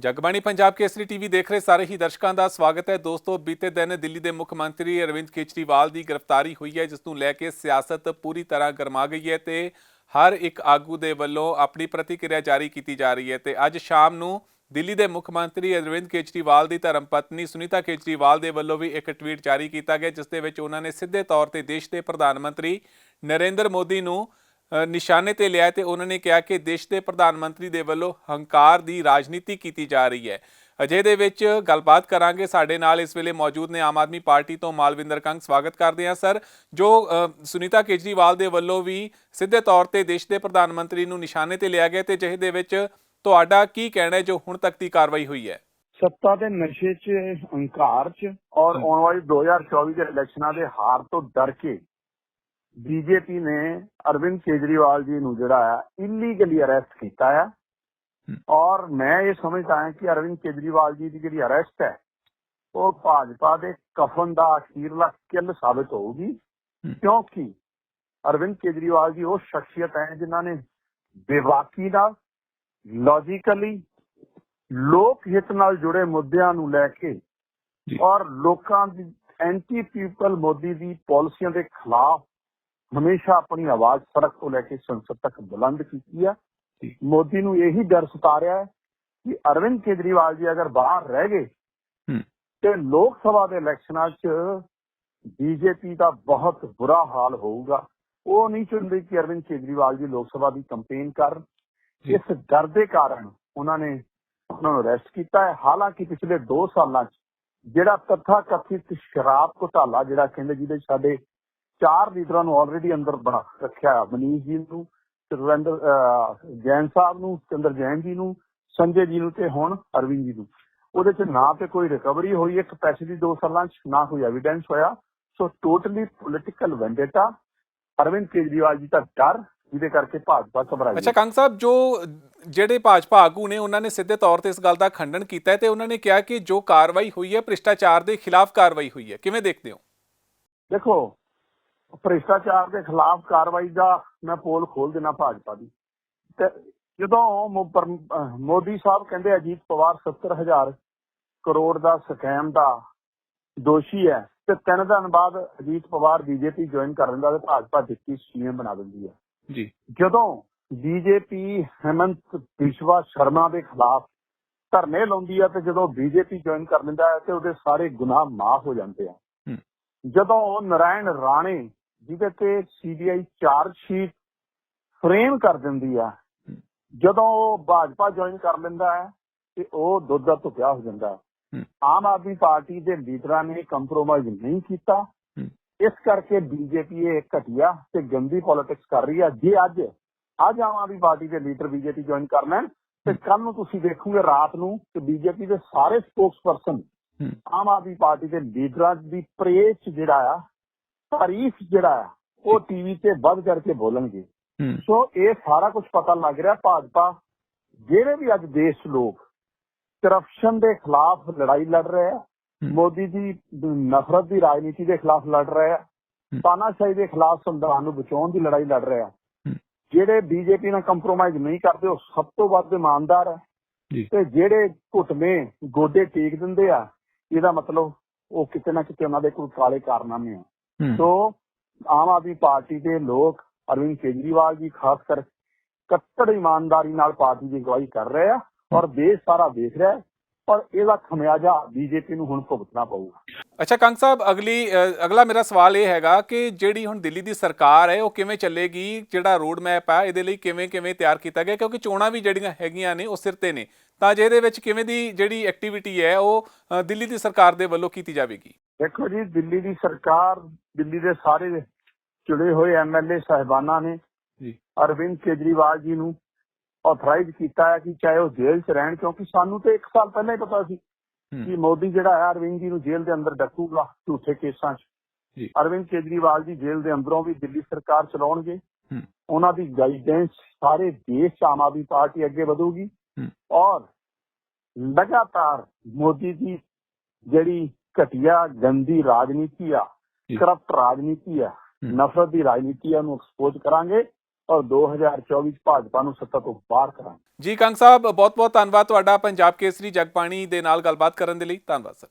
Jagbani Punjab Kesari TV ਦੇਖ ਰਹੇ ਸਾਰੇ ਹੀ ਦਰਸ਼ਕਾਂ ਦਾ ਸਵਾਗਤ ਹੈ। ਦੋਸਤੋ, ਬੀਤੇ ਦਿਨ ਦਿੱਲੀ ਦੇ ਮੁੱਖ ਮੰਤਰੀ ਅਰਵਿੰਦ ਕੇਜਰੀਵਾਲ ਦੀ ਗ੍ਰਿਫਤਾਰੀ ਹੋਈ ਹੈ, ਜਿਸ ਨੂੰ ਲੈ ਕੇ ਸਿਆਸਤ ਪੂਰੀ ਤਰ੍ਹਾਂ ਗਰਮਾ ਗਈ ਹੈ ਤੇ ਹਰ ਇੱਕ ਆਗੂ ਦੇ ਵੱਲੋਂ ਆਪਣੀ ਪ੍ਰਤੀਕਿਰਿਆ ਜਾਰੀ ਕੀਤੀ ਜਾ ਰਹੀ ਹੈ ਤੇ ਅੱਜ ਸ਼ਾਮ ਨੂੰ ਦਿੱਲੀ ਦੇ ਮੁੱਖ ਮੰਤਰੀ ਅਰਵਿੰਦ ਕੇਜਰੀਵਾਲ ਦੀ ਧਰਮ ਪਤਨੀ ਸੁਨੀਤਾ ਕੇਜਰੀਵਾਲ ਦੇ ਵੱਲੋਂ ਵੀ ਇੱਕ ਟਵੀਟ ਜਾਰੀ ਕੀਤਾ ਗਿਆ, ਜਿਸ ਦੇ ਵਿੱਚ ਉਹਨਾਂ ਨੇ ਸਿੱਧੇ ਤੌਰ ਤੇ ਦੇਸ਼ ਦੇ ਪ੍ਰਧਾਨ ਮੰਤਰੀ ਨਰਿੰਦਰ ਮੋਦੀ ਨੂੰ ਨਿਸ਼ਾਨੇ ਤੇ ਲਿਆ ਤੇ ਉਹਨਾਂ ਨੇ ਕਿਹਾ ਕਿ ਦੇਸ਼ ਦੇ ਪ੍ਰਧਾਨ ਮੰਤਰੀ ਦੇ ਵੱਲੋਂ ਹੰਕਾਰ ਦੀ ਰਾਜਨੀਤੀ ਕੀਤੀ ਜਾ ਰਹੀ ਹੈ। ਅਜੇ ਦੇ ਵਿੱਚ ਗੱਲਬਾਤ ਕਰਾਂਗੇ। ਸਾਡੇ ਨਾਲ ਇਸ ਵੇਲੇ ਮੌਜੂਦ ਨੇ ਆਮ ਆਦਮੀ ਪਾਰਟੀ ਤੋਂ ਮਾਲਵਿੰਦਰ ਕੰਗ। ਸਵਾਗਤ ਕਰਦੇ ਹਾਂ ਸਰ ਜੋ ਸੁਨੀਤਾ ਕੇਜਰੀਵਾਲ ਦੇ ਵੱਲੋਂ ਵੀ ਸਿੱਧੇ ਤੌਰ ਤੇ ਦੇਸ਼ ਦੇ ਪ੍ਰਧਾਨ ਮੰਤਰੀ ਨੂੰ ਨਿਸ਼ਾਨੇ ਤੇ ਲਿਆ ਗਿਆ ਤੇ ਜਿਹੇ ਦੇ ਵਿੱਚ ਤੁਹਾਡਾ ਕੀ ਕਹਿਣਾ ਹੈ ਜੋ ਹੁਣ ਤੱਕ ਦੀ ਕਾਰਵਾਈ ਹੋਈ ਹੈ? ਸੱਤਾ ਦੇ ਨਸ਼ੇ 'ਚ ਹੰਕਾਰ 'ਚ ਔਰ ਆਉਣ ਵਾਲੀ 2024 ਦੇ ਇਲੈਕਸ਼ਨਾਂ ਦੇ ਹਾਰ ਤੋਂ ਡਰ ਕੇ ਬੀਜੇਪੀ ਨੇ ਅਰਵਿੰਦ ਕੇਜਰੀਵਾਲ ਜੀ ਨੂੰ ਜਿਹੜਾ ਆ ਇਲੀਗਲੀ ਅਰੈਸਟ ਕੀਤਾ ਆ ਔਰ ਮੈਂ ਇਹ ਸਮਝਦਾ ਹਾਂ ਕਿ ਅਰਵਿੰਦ ਕੇਜਰੀਵਾਲ ਜੀ ਦੀ ਜਿਹੜੀ ਅਰੈਸਟ ਹੈ ਉਹ ਭਾਜਪਾ ਦੇ ਕਫਨ ਦਾ ਅਖੀਰਲਾ ਕਿੱਲ ਸਾਬਤ ਹੋਊਗੀ। ਕਿਉਂਕਿ ਅਰਵਿੰਦ ਕੇਜਰੀਵਾਲ ਜੀ ਉਹ ਸ਼ਖਸੀਅਤ ਹੈ ਜਿਨ੍ਹਾਂ ਨੇ ਬੇਵਾਕੀ ਨਾਲ ਲੌਜੀਕਲੀ ਲੋਕ ਹਿੱਤ ਨਾਲ ਜੁੜੇ ਮੁੱਦਿਆਂ ਨੂੰ ਲੈ ਕੇ ਔਰ ਲੋਕਾਂ ਦੀ ਐਂਟੀ ਪੀਪਲ ਮੋਦੀ ਦੀ ਪਾਲਿਸੀਆਂ ਦੇ ਖਿਲਾਫ ਹਮੇਸ਼ਾ ਆਪਣੀ ਆਵਾਜ਼ ਸੜਕ ਤੋਂ ਲੈ ਕੇ ਸੰਸਦ ਤੱਕ ਬੁਲੰਦ ਕੀਤੀ ਜੀ। ਮੋਦੀ ਨੂੰ ਇਹੀ ਡਰ ਸਤਾ ਰਿਹਾ ਹੈ ਕਿ ਅਰਵਿੰਦ ਕੇਜਰੀਵਾਲ ਜੀ ਅਗਰ ਬਾਹਰ ਰਹਿ ਗਏ। ਤੇ ਲੋਕ ਸਭਾ ਦੇ ਇਲੈਕਸ਼ਨਾਂ 'ਚ ਬੀਜੇਪੀ ਦਾ ਬਹੁਤ ਬੁਰਾ ਹਾਲ ਹੋਊਗਾ ਉਹ ਨਹੀਂ ਚਾਹੁੰਦੇ ਕਿ ਅਰਵਿੰਦ ਕੇਜਰੀਵਾਲ ਜੀ ਲੋਕ ਸਭਾ ਦੀ ਕੰਪੇਨ ਕਰਨ। ਇਸ ਡਰ ਦੇ ਕਾਰਨ ਉਹਨਾਂ ਨੇ ਉਹਨਾਂ ਨੂੰ ਅਰੈਸਟ ਕੀਤਾ ਹੈ ਹਾਲਾਂਕਿ ਪਿਛਲੇ 2 ਸਾਲਾਂ 'ਚ ਜਿਹੜਾ ਤਥਾ ਕਥਿਤ ਸ਼ਰਾਬ ਘੁਟਾਲਾ ਜਿਹੜਾ ਕਹਿੰਦੇ ਜਿਹਦੇ ਸਾਡੇ ਚਾਰ ਲੀਡਰਾਂ ਨੂੰ ਆਲਰੇਡੀ ਅੰਦਰ ਬਣਾ ਰੱਖਿਆ ਹੈ। ਮਨੀਸ਼ ਜੀ ਨੂੰ ਅਹ, ਜੈਨ ਸਾਹਿਬ ਨੂੰ ਚੰਦਰ ਜੈਨ ਜੀ ਨੂੰ ਸੰਜੇ ਜੀ ਨੂੰ ਤੇ ਹੁਣ ਅਰਵਿੰਦ ਜੀ ਨੂੰ। ਉਹਦੇ 'ਚ ਨਾ ਤੇ ਕੋਈ ਰਿਕਵਰੀ ਹੋਈ ਹੈ ਕਪੈਸਿਟੀ 2 ਸਾਲਾਂ 'ਚ ਨਾ ਕੋਈ ਐਵੀਡੈਂਸ ਹੋਇਆ। So totally political vendetta Arvind Kejriwal ji ਦਾ ਡਰ ਜਿਹਦੇ ਕਰਕੇ ਭਾਜਪਾ ਘਬਰਾਈ। ਅੱਛਾ ਕੰਗ ਸਾਹਿਬ ਜੋ ਜਿਹੜੇ ਭਾਜਪਾ ਆਗੂ ਨੇ ਉਹਨਾਂ ਨੇ ਸਿੱਧੇ ਤੌਰ ਤੇ ਇਸ ਗੱਲ ਦਾ ਖੰਡਨ ਕੀਤਾ ਤੇ ਉਹਨਾਂ ਨੇ ਕਿਹਾ ਕਿ ਜੋ ਕਾਰਵਾਈ ਹੋਈ ਹੈ ਭ੍ਰਿਸ਼ਟਾਚਾਰ ਦੇ ਖਿਲਾਫ ਕਾਰਵਾਈ ਹੋਈ ਹੈ। ਕਿਵੇਂ ਦੇਖਦੇ ਹੋ? ਦੇਖੋ ਭ੍ਰਿਸ਼ਟਾਚਾਰ ਦੇ ਖਿਲਾਫ ਕਾਰਵਾਈ ਦਾ ਮੈਂ ਪੋਲ ਖੋਲ ਦੇਣਾ ਭਾਜਪਾ ਦੀ। ਤੇ ਜਦੋਂ ਮੋਦੀ ਸਾਹਿਬ ਕਹਿੰਦੇ ਅਜੀਤ ਪਵਾਰ 70000 ਕਰੋੜ ਦਾ ਸਕੈਮ ਦਾ ਦੋਸ਼ੀ ਹੈ ਤੇ ਤਿੰਨ ਦਿਨ ਬਾਅਦ ਅਜੀਤ ਪਵਾਰ ਬੀਜੇਪੀ ਜੁਆਇਨ ਕਰ ਲੈਂਦਾ ਤੇ ਭਾਜਪਾ ਡਿਪਟੀ ਸੀਐਮ ਬਣਾ ਦਿੰਦੀ ਹੈ। ਜੀ। ਜਦੋਂ ਬੀਜੇਪੀ ਹੈਮੰਤ ਬਿਸ਼ਵਾ ਸ਼ਰਮਾ ਦੇ ਖਿਲਾਫ ਧਰਨੇ ਲਾਉਂਦੀ ਹੈ ਤੇ ਜਦੋਂ ਬੀਜੇਪੀ ਜੁਆਇਨ ਕਰ ਲੈਂਦਾ ਹੈ ਤੇ ਉਹਦੇ ਸਾਰੇ ਗੁਨਾਹ ਮਾਫ ਹੋ ਜਾਂਦੇ ਆ। ਜਦੋਂ ਉਹ ਨਰਾਇਣ ਰਾਣੇ ਜਿਹਦੇ ਤੇ ਸੀਬੀਆਈ ਚਾਰਜ ਸ਼ੀਟ ਫਰੇਮ ਕਰ ਦਿੰਦੀ ਆ ਜਦੋਂ ਉਹ ਭਾਜਪਾ ਜੁਆਇਨ ਕਰ ਲੈਂਦਾ ਹੈ ਤੇ ਉਹ ਦੁੱਧ ਦਾ ਧੁੱਪਿਆ ਹੋ ਜਾਂਦਾ। ਆਮ ਆਦਮੀ ਪਾਰਟੀ ਦੇ ਲੀਡਰਾਂ ਨੇ ਕੰਪਰੋਮਾਈਜ਼ ਨਹੀਂ ਕੀਤਾ। ਇਸ ਕਰਕੇ ਬੀਜੇਪੀ ਇਹ ਘਟੀਆ ਤੇ ਗੰਦੀ ਪੋਲਿਟਿਕਸ ਕਰ ਰਹੀ ਹੈ ਜੇ ਅੱਜ ਅੱਜ ਆਮ ਆਦਮੀ ਪਾਰਟੀ ਦੇ ਲੀਡਰ ਬੀਜੇਪੀ ਜੁਆਇਨ ਕਰ ਲੈਣ ਤੇ ਕੱਲ ਨੂੰ ਤੁਸੀਂ ਦੇਖੋਗੇ ਰਾਤ ਨੂੰ ਕਿ ਬੀਜੇਪੀ ਦੇ ਸਾਰੇ ਸਪੋਕਸਪਰਸਨ। ਆਮ ਆਦਮੀ ਪਾਰਟੀ ਦੇ ਲੀਡਰਾਂ ਦੀ ਪ੍ਰੇਸ ਜਿਹੜਾ ਆ ਤਾਰੀਫ ਜਿਹੜਾ ਉਹ ਟੀਵੀ ਤੇ ਵੱਧ ਕਰਕੇ ਬੋਲਣਗੇ ਹੂੰ ਸੋ ਇਹ ਸਾਰਾ ਕੁਝ ਪਤਾ ਲੱਗ ਰਿਹਾ ਭਾਜਪਾ ਜਿਹੜੇ ਵੀ ਅੱਜ ਦੇਸ਼ ਲੋਕ ਕਰਪਸ਼ਨ ਦੇ ਖਿਲਾਫ ਲੜਾਈ ਲੜ ਰਹੇ ਆ ਹੂੰ। ਮੋਦੀ ਦੀ ਨਫ਼ਰਤ ਦੀ ਰਾਜਨੀਤੀ ਦੇ ਖਿਲਾਫ ਲੜ ਰਹੇ ਆ ਹੂੰ। ਤਾਨਾਸ਼ਾਹੀ ਦੇ ਖਿਲਾਫ ਸੰਵਿਧਾਨ ਨੂੰ ਬਚਾਉਣ ਦੀ ਲੜਾਈ ਲੜ ਰਹੇ ਆ ਹੂੰ। ਜਿਹੜੇ ਬੀਜੇਪੀ ਨਾਲ ਕੰਪਰੋਮਾਈਜ਼ ਨਹੀਂ ਕਰਦੇ ਉਹ ਸਭ ਤੋਂ ਵੱਧ ਇਮਾਨਦਾਰ ਆ ਜੀ। ਤੇ ਜਿਹੜੇ ਘੁੱਟਵੇਂ ਗੋਡੇ ਟੇਕ ਦਿੰਦੇ ਆ ਇਹਦਾ ਮਤਲਬ ਉਹ ਕਿਤੇ ਨਾ ਕਿਤੇ ਉਹਨਾਂ ਦੇ ਕੋਈ ਕਾਲੇ ਕਾਰਨਾਮੇ ਆ ਸੋ ਆਮ ਆਦਮੀ ਪਾਰਟੀ ਦੇ ਲੋਕ ਅਰਵਿੰਦ ਕੇਜਰੀਵਾਲ ਜੀ ਖਾਸ ਕਰ ਕੱਟੜ ਇਮਾਨਦਾਰੀ ਨਾਲ ਪਾਰਟੀ ਦੀ ਅਗਵਾਈ ਕਰ ਰਹੇ ਆ ਔਰ ਦੇਸ਼ ਸਾਰਾ ਦੇਖ ਰਿਹਾ ਹੈ ਔਰ ਇਹਦਾ ਖਮਿਆਜਾ ਬੀਜੇਪੀ ਨੂੰ ਹੁਣ ਭੁਗਤਣਾ ਪਊਗਾ। ਅੱਛਾ ਕੰਗ ਸਾਹਿਬ ਅਗਲੀ ਅਗਲਾ ਮੇਰਾ ਸਵਾਲ ਇਹ ਹੈਗਾ ਕਿ ਜਿਹੜੀ ਹੁਣ ਦਿੱਲੀ ਦੀ ਸਰਕਾਰ ਹੈ ਉਹ ਕਿਵੇਂ ਚੱਲੇਗੀ? ਜਿਹੜਾ ਰੋਡ ਮੈਪ ਹੈ ਇਹਦੇ ਲਈ ਕਿਵੇਂ ਕਿਵੇਂ ਤਿਆਰ ਕੀਤਾ ਗਿਆ? ਕਿਉਂਕਿ ਚੋਣਾਂ ਵੀ ਜਿਹੜੀਆਂ ਹੈਗੀਆਂ ਨੇ ਉਹ ਸਿਰ ਤੇ ਨੇ। ਤਾਂ ਜੇ ਇਹਦੇ ਵਿੱਚ ਕਿਵੇਂ ਦੀ ਜਿਹੜੀ ਐਕਟੀਵਿਟੀ ਹੈ ਉਹ ਦਿੱਲੀ ਦੀ ਸਰਕਾਰ ਦੇ ਵੱਲੋਂ ਕੀਤੀ ਜਾਵੇਗੀ? ਦੇਖੋ ਜੀ ਦਿੱਲੀ ਦੀ ਸਰਕਾਰ ਦਿੱਲੀ ਦੇ ਸਾਰੇ ਚੁਣੇ ਹੋਏ ਐਮਐਲਏ ਸਾਹਿਬਾਨਾਂ ਨੇ ਜੀ ਅਰਵਿੰਦ ਕੇਜਰੀਵਾਲ ਜੀ ਨੂੰ ਆਥਰਾਈਜ਼ ਕੀਤਾ ਹੈ ਕਿ ਚਾਹੇ ਉਹ ਜੇਲ੍ਹ 'ਚ ਰਹਿਣ ਕਿਉਂਕਿ ਸਾਨੂੰ ਤੇ 1 ਸਾਲ ਪਹਿਲਾਂ ਹੀ ਪਤਾ ਸੀ ਕਿ ਮੋਦੀ ਜਿਹੜਾ ਹੈ ਅਰਵਿੰਦ ਜੀ ਨੂੰ ਜੇਲ੍ਹ ਦੇ ਅੰਦਰ ਡੱਕੂਗਾ ਝੂਠੇ ਕੇਸਾਂ 'ਚ ਜੀ। ਅਰਵਿੰਦ ਕੇਜਰੀਵਾਲ ਜੀ ਜੇਲ੍ਹ ਦੇ ਅੰਦਰੋਂ ਵੀ ਦਿੱਲੀ ਸਰਕਾਰ ਚਲਾਉਣਗੇ। ਉਹਨਾਂ ਦੀ ਗਾਈਡੈਂਸ ਸਾਰੇ ਦੇਸ਼ 'ਚ ਆਮ ਆਦਮੀ ਪਾਰਟੀ ਅੱਗੇ ਵਧੂਗੀ। ਔਰ ਲਗਾਤਾਰ ਮੋਦੀ ਦੀ ਜਿਹੜੀ ਘਟੀਆ ਗੰਦੀ ਰਾਜਨੀਤੀ ਆ। ਕਰਪਟ ਰਾਜਨੀਤੀ ਆ। ਨਫ਼ਰਤ ਦੀ ਰਾਜਨੀਤੀ ਆ ਨੂੰ ਐਕਸਪੋਜ਼ ਕਰਾਂਗੇ ਔਰ 2024 ਚ ਭਾਜਪਾ ਨੂੰ ਸੱਤਾ ਤੋਂ ਬਾਹਰ ਕਰਾਂਗੇ ਜੀ ਕੰਗ ਸਾਹਿਬ ਬਹੁਤ ਬਹੁਤ ਧੰਨਵਾਦ ਤੁਹਾਡਾ ਪੰਜਾਬ ਕੇਸਰੀ ਜਗਬਾਣੀ ਦੇ ਨਾਲ ਗੱਲਬਾਤ ਕਰਨ ਦੇ ਲਈ ਧੰਨਵਾਦ ਸਰ